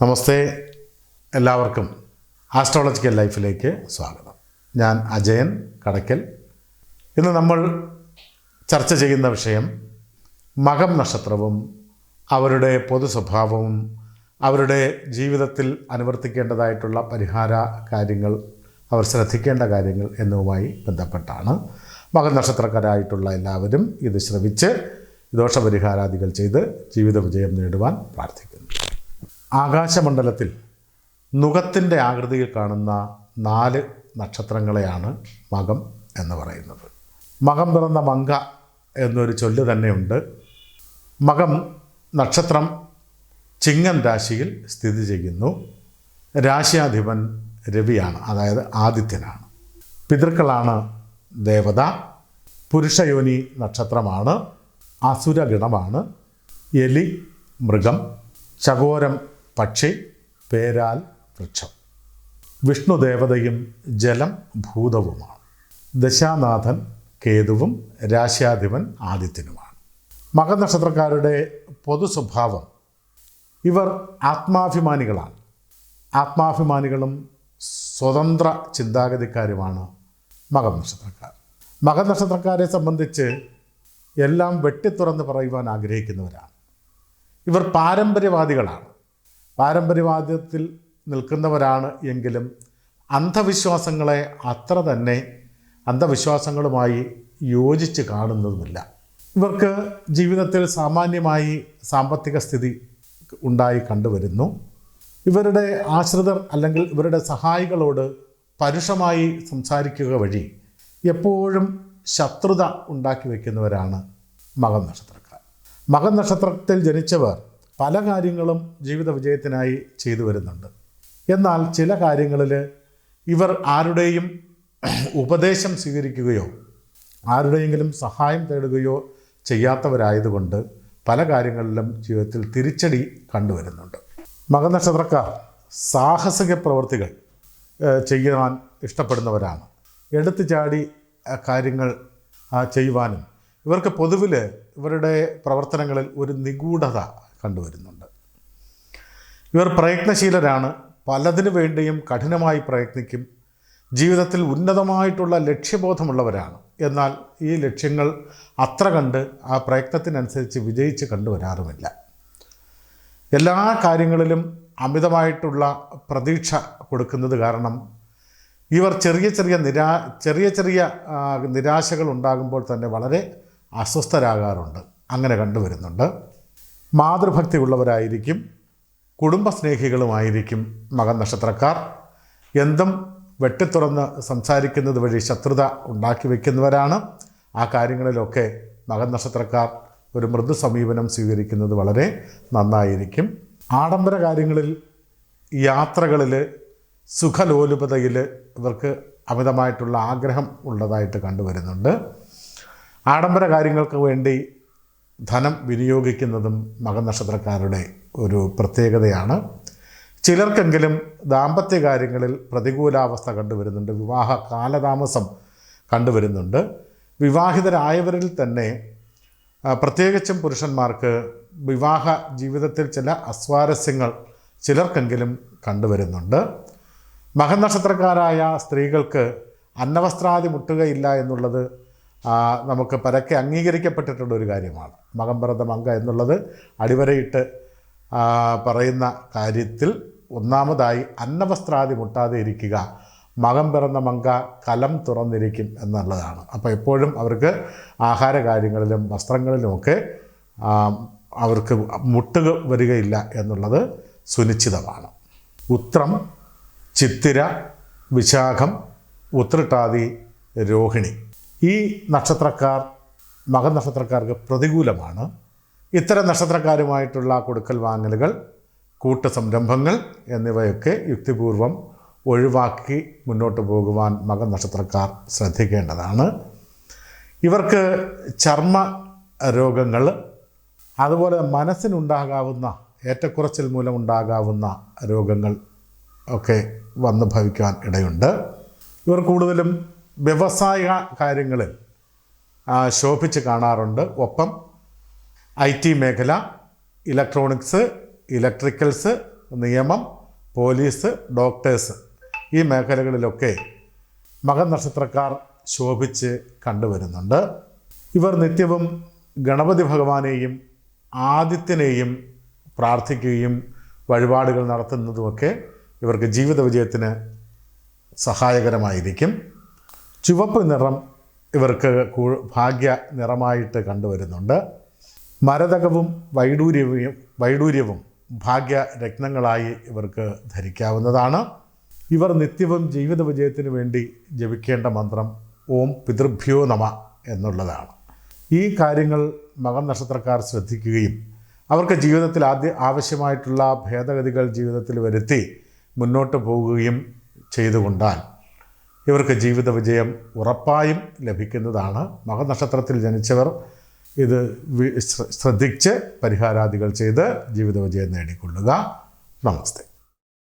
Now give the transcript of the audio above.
നമസ്തേ എല്ലാവർക്കും. ആസ്ട്രോളജിക്കൽ ലൈഫിലേക്ക് സ്വാഗതം. ഞാൻ അജയൻ കടക്കൽ. ഇന്ന് നമ്മൾ ചർച്ച ചെയ്യുന്ന വിഷയം മകം നക്ഷത്രവും അവരുടെ പൊതു സ്വഭാവവും അവരുടെ ജീവിതത്തിൽ അനുവർത്തിക്കേണ്ടതായിട്ടുള്ള പരിഹാര കാര്യങ്ങൾ അവർ ശ്രദ്ധിക്കേണ്ട കാര്യങ്ങൾ എന്നിവയുമായി ബന്ധപ്പെട്ടാണ് മകൻ നക്ഷത്രക്കാരായിട്ടുള്ള എല്ലാവരും ഇത് ശ്രവിച്ച് ദോഷപരിഹാരാദികൾ ചെയ്ത് ജീവിത വിജയം നേടുവാൻ പ്രാർത്ഥിക്കുന്നു. ആകാശമണ്ഡലത്തിൽ നുഖത്തിന്റെ ആകൃതിയിൽ കാണുന്ന നാല് നക്ഷത്രങ്ങളെയാണ് മകം എന്ന് പറയുന്നത്. മകം പിറന്ന മങ്ക എന്നൊരു ചൊല്ല് തന്നെയുണ്ട്. മകം നക്ഷത്രം ചിങ്ങം രാശിയിൽ സ്ഥിതി ചെയ്യുന്നു. രാശ്യാധിപൻ രവിയാണ് അതായത് ആദിത്യനാണ്. പിതൃക്കളാണ് ദേവത. പുരുഷയോനി നക്ഷത്രമാണ്. അസുരഗണമാണ്. എലി മൃഗം. ചകോരം പക്ഷി പേരാൽ വൃക്ഷം. വിഷ്ണുദേവതയും ജലം ഭൂതവുമാണ്. ദശാനാഥൻ കേതുവും രാശ്യാധിപൻ ആദിത്യനുമാണ്. മകനക്ഷത്രക്കാരുടെ പൊതു സ്വഭാവം ഇവർ ആത്മാഭിമാനികളാണ്. ആത്മാഭിമാനികളും സ്വതന്ത്ര ചിന്താഗതിക്കാരുമാണ് മകനക്ഷത്രക്കാർ. മകനക്ഷത്രക്കാരെ സംബന്ധിച്ച് എല്ലാം വെട്ടിത്തുറന്ന് പറയുവാൻ ആഗ്രഹിക്കുന്നവരാണ്. ഇവർ പാരമ്പര്യവാദികളാണ്. പാരമ്പര്യവാദത്തിൽ നിൽക്കുന്നവരാണ് എങ്കിലും അന്ധവിശ്വാസങ്ങളെ അത്ര തന്നെ അന്ധവിശ്വാസങ്ങളുമായി യോജിച്ച് കാണുന്നതുമില്ല. ഇവർക്ക് ജീവിതത്തിൽ സാമാന്യമായി സാമ്പത്തിക സ്ഥിതി ഉണ്ടായി കണ്ടുവരുന്നു. ഇവരുടെ ആശ്രിതർ അല്ലെങ്കിൽ ഇവരുടെ സഹായികളോട് പരുഷമായി സംസാരിക്കുക വഴി എപ്പോഴും ശത്രുത ഉണ്ടാക്കി വയ്ക്കുന്നവരാണ് മകൻ നക്ഷത്രക്കാർ. മകൻ നക്ഷത്രത്തിൽ ജനിച്ചവർ പല കാര്യങ്ങളും ജീവിത വിജയത്തിനായി ചെയ്തു വരുന്നുണ്ട്. എന്നാൽ ചില കാര്യങ്ങളിൽ ഇവർ ആരുടെയും ഉപദേശം സ്വീകരിക്കുകയോ ആരുടെയെങ്കിലും സഹായം തേടുകയോ ചെയ്യാത്തവരായതുകൊണ്ട് പല കാര്യങ്ങളിലും ജീവിതത്തിൽ തിരിച്ചടി കണ്ടുവരുന്നുണ്ട്. മകനക്ഷത്രക്കാർ സാഹസിക പ്രവൃത്തികൾ ചെയ്യാൻ ഇഷ്ടപ്പെടുന്നവരാണ്. എടുത്തു ചാടി കാര്യങ്ങൾ ചെയ്യുവാനും ഇവർക്ക് പൊതുവിൽ ഇവരുടെ പ്രവർത്തനങ്ങളിൽ ഒരു നിഗൂഢത കണ്ടുവരുന്നുണ്ട്. ഇവർ പ്രയത്നശീലരാണ്. പലതിനു വേണ്ടിയും കഠിനമായി പ്രയത്നിക്കും. ജീവിതത്തിൽ ഉന്നതമായിട്ടുള്ള ലക്ഷ്യബോധമുള്ളവരാണ്. എന്നാൽ ഈ ലക്ഷ്യങ്ങൾ അത്ര കണ്ട് ആ പ്രയത്നത്തിനനുസരിച്ച് വിജയിച്ച് കണ്ടുവരാറുമില്ല. എല്ലാ കാര്യങ്ങളിലും അമിതമായിട്ടുള്ള പ്രതീക്ഷ കൊടുക്കുന്നത് കാരണം ഇവർ ചെറിയ ചെറിയ നിരാ ചെറിയ ചെറിയ നിരാശകൾ ഉണ്ടാകുമ്പോൾ തന്നെ വളരെ അസ്വസ്ഥരാകാറുണ്ട്. അങ്ങനെ കണ്ടുവരുന്നുണ്ട്. മാതൃഭക്തി ഉള്ളവരായിരിക്കും കുടുംബസ്നേഹികളുമായിരിക്കും മകൻ നക്ഷത്രക്കാർ. എന്തും വെട്ടിത്തുറന്ന് സംസാരിക്കുന്നത് വഴി ശത്രുത ഉണ്ടാക്കി വയ്ക്കുന്നവരാണ് ആ കാര്യങ്ങളിലൊക്കെ മകൻ നക്ഷത്രക്കാർ ഒരു മൃദു സമീപനം സ്വീകരിക്കുന്നത് വളരെ നന്നായിരിക്കും. ആഡംബര കാര്യങ്ങളിൽ യാത്രകളിൽ സുഖലോലുപതയിൽ ഇവർക്ക് അമിതമായിട്ടുള്ള ആഗ്രഹം ഉള്ളതായിട്ട് കണ്ടുവരുന്നുണ്ട്. ആഡംബര കാര്യങ്ങൾക്ക് വേണ്ടി ധനം വിനിയോഗിക്കുന്നതും മകനക്ഷത്രക്കാരുടെ ഒരു പ്രത്യേകതയാണ്. ചിലർക്കെങ്കിലും ദാമ്പത്യ കാര്യങ്ങളിൽ പ്രതികൂലാവസ്ഥ കണ്ടുവരുന്നുണ്ട്. വിവാഹ കാലതാമസം കണ്ടുവരുന്നുണ്ട്. വിവാഹിതരായവരിൽ തന്നെ പ്രത്യേകിച്ചും പുരുഷന്മാർക്ക് വിവാഹ ജീവിതത്തിൽ ചില അസ്വാരസ്യങ്ങൾ ചിലർക്കെങ്കിലും കണ്ടുവരുന്നുണ്ട്. മകനക്ഷത്രക്കാരായ സ്ത്രീകൾക്ക് അന്നവസ്ത്രാദി മുട്ടുകയില്ല എന്നുള്ളത് നമുക്ക് പരക്കെ അംഗീകരിക്കപ്പെട്ടിട്ടുള്ള ഒരു കാര്യമാണ്. മകം പിറന്ന മങ്ക എന്നുള്ളത് അടിവരയിട്ട് പറയുന്ന കാര്യത്തിൽ ഒന്നാമതായി അന്നവസ്ത്രാദി മുട്ടാതെ ഇരിക്കുക മകം പിറന്ന മങ്ക കലം തുറന്നിരിക്കും എന്നുള്ളതാണ്. അപ്പോൾ എപ്പോഴും അവർക്ക് ആഹാര കാര്യങ്ങളിലും വസ്ത്രങ്ങളിലുമൊക്കെ അവർക്ക് മുട്ടുക വരികയില്ല എന്നുള്ളത് സുനിശ്ചിതമാണ്. ഉത്രം ചിത്തിര വിശാഖം ഉത്രട്ടാതി രോഹിണി. ഈ നക്ഷത്രക്കാർ മകൻ നക്ഷത്രക്കാർക്ക് പ്രതികൂലമാണ്. ഇത്തരം നക്ഷത്രക്കാരുമായിട്ടുള്ള കൊടുക്കൽ വാങ്ങലുകൾ കൂട്ടു സംരംഭങ്ങൾ എന്നിവയൊക്കെ യുക്തിപൂർവം ഒഴിവാക്കി മുന്നോട്ട് പോകുവാൻ മകൻ നക്ഷത്രക്കാർ ശ്രദ്ധിക്കേണ്ടതാണ്. ഇവർക്ക് ചർമ്മ രോഗങ്ങൾ അതുപോലെ മനസ്സിനുണ്ടാകാവുന്ന ഏറ്റക്കുറച്ചിൽ മൂലമുണ്ടാകാവുന്ന രോഗങ്ങൾ ഒക്കെ വന്നു ഭവിക്കാൻ ഇടയുണ്ട്. ഇവർ കൂടുതലും വ്യവസായ കാര്യങ്ങളിൽ ശോഭിച്ച് കാണാറുണ്ട്. ഒപ്പം ഐ ടി മേഖല ഇലക്ട്രോണിക്സ് ഇലക്ട്രിക്കൽസ് നിയമം പോലീസ് ഡോക്ടേഴ്സ് ഈ മേഖലകളിലൊക്കെ മകനക്ഷത്രക്കാർ ശോഭിച്ച് കണ്ടുവരുന്നുണ്ട്. ഇവർ നിത്യവും ഗണപതി ഭഗവാനെയും ആദിത്യനെയും പ്രാർത്ഥിക്കുകയും വഴിപാടുകൾ നടത്തുന്നതുമൊക്കെ ഇവർക്ക് ജീവിത വിജയത്തിന് സഹായകരമായിരിക്കും. ചുവപ്പ് നിറം ഇവർക്ക് ഭാഗ്യ നിറമായിട്ട് കണ്ടുവരുന്നുണ്ട്. മരതകവും വൈഡൂര്യവും വൈഡൂര്യവും ഭാഗ്യ രത്നങ്ങളായി ഇവർക്ക് ധരിക്കാവുന്നതാണ്. ഇവർ നിത്യവും ജീവിത വിജയത്തിന് വേണ്ടി ജപിക്കേണ്ട മന്ത്രം ഓം പിതൃഭ്യോ നമ എന്നുള്ളതാണ്. ഈ കാര്യങ്ങൾ മകൻ നക്ഷത്രക്കാർ ശ്രദ്ധിക്കുകയും അവർക്ക് ജീവിതത്തിൽ ആദ്യ ആവശ്യമായിട്ടുള്ള ഭേദഗതികൾ ജീവിതത്തിൽ വരുത്തി മുന്നോട്ട് പോവുകയും ചെയ്തുകൊണ്ടാൽ ഇവർക്ക് ജീവിത വിജയം ഉറപ്പായും ലഭിക്കുന്നതാണ്. മകനക്ഷത്രത്തിൽ ജനിച്ചവർ ഇത് ശ്രദ്ധിച്ച് പരിഹാരാദികൾ ചെയ്ത് ജീവിത വിജയം നേടിക്കൊള്ളുക. നമസ്തേ.